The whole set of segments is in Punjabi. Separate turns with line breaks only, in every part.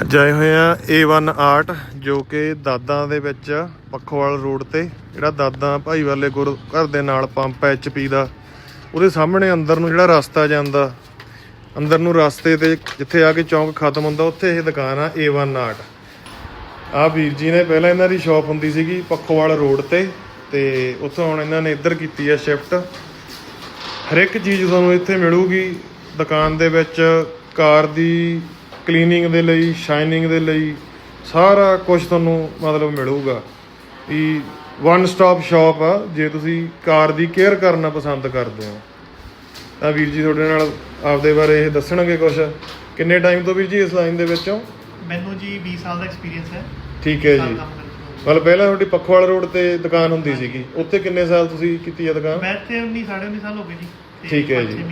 ਅੱਜ ਆਏ ਹੋਏ ਆ A1 ਆਰਟ ਜੋ ਕਿ ਦਾਦਾ ਦੇ ਵਿੱਚ ਪੱਖੋਵਾਲ ਰੋਡ ਤੇ, ਜਿਹੜਾ ਦਾਦਾ ਭਾਈ ਵਾਲੇ ਗੁਰ ਘਰ ਦੇ ਨਾਲ ਪੰਪ ਐਚਪੀ ਦਾ, ਉਹਦੇ ਸਾਹਮਣੇ ਅੰਦਰ ਨੂੰ ਜਿਹੜਾ ਰਸਤਾ ਜਾਂਦਾ, ਅੰਦਰ ਨੂੰ ਰਸਤੇ ਤੇ ਜਿੱਥੇ ਆ ਕੇ ਚੌਂਕ ਖਤਮ ਹੁੰਦਾ, ਉੱਥੇ ਇਹ ਦੁਕਾਨ ਆ A1 ਆਰਟ ਆ ਵੀਰ ਜੀ ਨੇ ਪਹਿਲਾਂ ਇਹਨਾਂ ਦੀ ਸ਼ਾਪ ਹੁੰਦੀ ਸੀਗੀ ਪੱਖੋਵਾਲ ਰੋਡ ਤੇ ਤੇ ਉੱਥੋਂ ਹੁਣ ਇਹਨਾਂ ਨੇ ਇੱਧਰ ਕੀਤੀ ਆ ਸ਼ਿਫਟ ਹਰ ਇੱਕ ਚੀਜ਼ ਤੁਹਾਨੂੰ ਇੱਥੇ ਮਿਲੂਗੀ, ਦੁਕਾਨ ਦੇ ਵਿੱਚ, ਕਾਰ ਦੀ ਕਲੀਨਿੰਗ ਦੇ ਲਈ ਸ਼ਾਈਨਿੰਗ ਦੇ ਲਈ ਸਾਰਾ ਕੁਝ ਤੁਹਾਨੂੰ ਮਤਲਬ ਮਿਲੂਗਾ। ਵੀ ਵਨ ਸਟਾਪ ਸ਼ਾਪ ਆ ਜੇ ਤੁਸੀਂ ਕਾਰ ਦੀ ਕੇਅਰ ਕਰਨਾ ਪਸੰਦ ਕਰਦੇ ਹੋ। ਤਾਂ ਵੀਰ ਜੀ ਤੁਹਾਡੇ ਨਾਲ ਆਪਦੇ ਬਾਰੇ ਇਹ ਦੱਸਣਗੇ ਕੁਝ ਕਿੰਨੇ ਟਾਈਮ ਤੋਂ ਵੀਰ ਜੀ ਇਸ ਲਾਈਨ ਦੇ ਵਿੱਚੋਂ
ਮੈਨੂੰ ਜੀ 20 ਸਾਲ ਦਾ ਐਕਸਪੀਰੀਅੰਸ ਹੈ।
ਠੀਕ ਹੈ ਜੀ। ਮਤਲਬ ਪਹਿਲਾਂ ਤੁਹਾਡੀ ਪੱਖਵਾਲ ਰੋਡ ਤੇ ਦੁਕਾਨ ਹੁੰਦੀ ਸੀਗੀ। ਉੱਥੇ ਕਿੰਨੇ ਸਾਲ ਤੁਸੀਂ ਕੀਤੀ ਆ ਦੁਕਾਨ?
ਮੈਂ ਇੱਥੇ 19 ਸਾਢੇ 19 ਸਾਲ ਹੋ ਗਏ ਜੀ।
ਠੀਕ ਹੈ ਜੀ।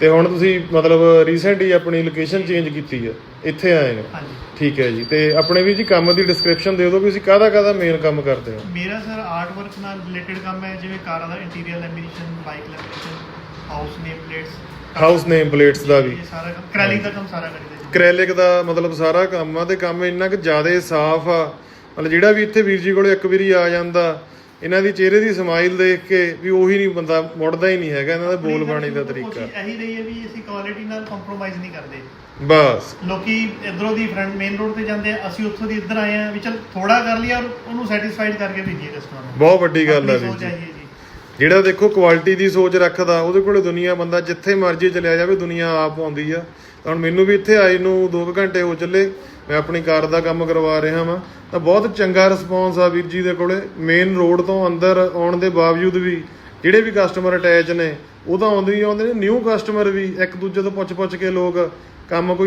ਤੇ ਹੁਣ ਤੁਸੀਂ ਮਤਲਬ ਰੀਸੈਂਟ ਹੀ ਆਪਣੀ ਲੋਕੇਸ਼ਨ ਚੇਂਜ ਕੀਤੀ ਆ ਇੱਥੇ ਆਏ ਨੇ।
ਹਾਂਜੀ।
ਠੀਕ ਹੈ ਜੀ। ਤੇ ਆਪਣੇ ਵੀ ਜੀ ਕੰਮ ਦੀ ਡਿਸਕ੍ਰਿਪਸ਼ਨ ਦੇ ਦਿਓ ਵੀ ਤੁਸੀਂ ਕਾਹਦਾ ਕਾਹਦਾ ਮੇਨ ਕੰਮ ਕਰਦੇ ਹੋ?
ਮੇਰਾ ਸਰ ਆਰਟ ਵਰਕ ਨਾਲ ਰਿਲੇਟਡ ਕੰਮ ਹੈ ਜਿਵੇਂ ਕਾਰਾਂ ਦਾ interior lamination bike lamination house name plates
house name plates ਦਾ ਵੀ।
ਸਾਰਾ ਕੰਮ ਦਾ ਕੰਮ ਸਾਰਾ ਕਰੀਦਾ ਜੀ।
ਕ੍ਰੈਲਿਕ ਦਾ ਮਤਲਬ ਸਾਰਾ ਕੰਮ ਆ ਤੇ ਕੰਮ ਇੰਨਾ ਕਿ ਜ਼ਿਆਦਾ ਸਾਫ਼ ਆ। ਮਤਲਬ ਜਿਹੜਾ ਵੀ ਇੱਥੇ ਵੀਰ ਜੀ ਕੋਲੇ ਇੱਕ ਵਾਰੀ ਆ ਜਾਂਦਾ ਇਹਨਾਂ ਦੀ ਚਿਹਰੇ ਦੀ ਸਮਾਈਲ ਦੇਖ ਕੇ ਵੀ ਉਹੀ ਨਹੀਂ ਬੰਦਾ ਮੁੜਦਾ ਹੀ ਨਹੀਂ ਹੈਗਾ ਇਹਨਾਂ ਦਾ ਬੋਲ ਬਾਣੀ ਦਾ ਤਰੀਕਾ।
ਕੋਸ਼ਿਸ਼ ਇਹੀ ਰਹੀ ਹੈ ਵੀ ਅਸੀਂ ਕੁਆਲਿਟੀ ਨਾਲ ਕੰਪਰੋਮਾਈਜ਼ ਨਹੀਂ ਕਰਦੇ।
ਬਸ।
ਲੋਕੀ ਇਧਰੋਂ ਦੀ ਫਰੰਟ ਮੇਨ ਰੋਡ ਤੇ ਜਾਂਦੇ ਆ ਅਸੀਂ ਉੱਥੋਂ ਦੀ ਇੱਧਰ ਆਏ ਆ ਵੀ ਚਲ ਥੋੜਾ ਕਰ ਲਿਆ ਔਰ ਉਹਨੂੰ ਸੈਟੀਸਫਾਈਡ ਕਰਕੇ ਭੇਜੀਏ ਕਸਟਮਰ ਨੂੰ।
ਬਹੁਤ ਵੱਡੀ ਗੱਲ
ਹੈ ਜੀ।
ਜਿਹੜਾ ਦੇਖੋ ਕੁਆਲਿਟੀ ਦੀ ਸੋਚ ਰੱਖਦਾ, ਉਹਦੇ ਕੋਲੇ ਦੁਨੀਆ ਬੰਦਾ ਜਿੱਥੇ ਮਰਜ਼ੀ ਚਲਿਆ ਜਾਵੇ, ਦੁਨੀਆ ਆਪ ਆਉਂਦੀ ਆ। ਤਾਂ ਹੁਣ ਮੈਨੂੰ ਵੀ ਇੱਥੇ ਆਈ ਨੂੰ 2 ਘੰਟੇ ਹੋ ਚੱਲੇ, ਮੈਂ ਆਪਣੀ ਕਾਰ ਦਾ ਕੰਮ ਕਰਵਾ ਰਿਹਾ ਵਾਂ। ਤਾਂ ਬਹੁਤ ਚੰਗਾ ਰਿਸਪੌਂਸ ਆ ਵੀਰ ਜੀ ਦੇ ਕੋਲੇ। ਮੇਨ ਰੋਡ ਤੋਂ ਅੰਦਰ ਆਉਣ ਦੇ ਬਾਵਜੂਦ ਵੀ ਜਿਹੜੇ ਵੀ ਕਸਟਮਰ ਅਟੈਚ ਨੇ, ਉਹ ਤਾਂ ਆਉਂਦੇ ਹੀ ਆਉਂਦੇ ਨੇ ਨਿਊ ਕਸਟਮਰ ਵੀ, ਇੱਕ ਦੂਜੇ ਤੋਂ ਪੁੱਛ ਪੁੱਛ ਕੇ ਲੋਕ ਕੰਮ ਕੋਈ